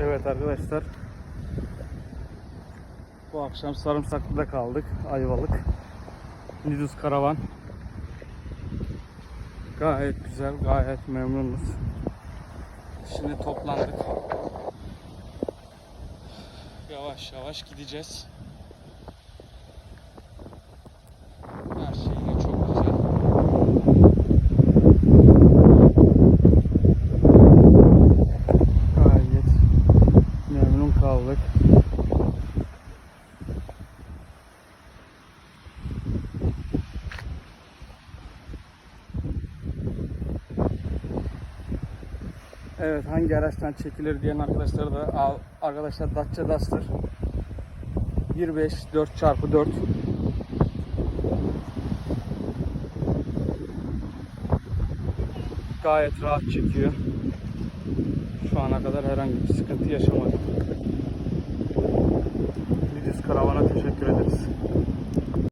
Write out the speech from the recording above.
Evet arkadaşlar. Bu akşam Sarımsaklı'da kaldık. Ayvalık. Nidus Karavan. Gayet güzel, gayet memnunuz. Şimdi toplandık. Yavaş yavaş gideceğiz. Kaldık. Evet hangi araçtan çekilir diyen arkadaşlar da arkadaşlar Dacia Duster 1.5 4x4 gayet rahat çekiyor. Şu ana kadar herhangi bir sıkıntı yaşamadık. Lidis Karavan'a teşekkür ederiz.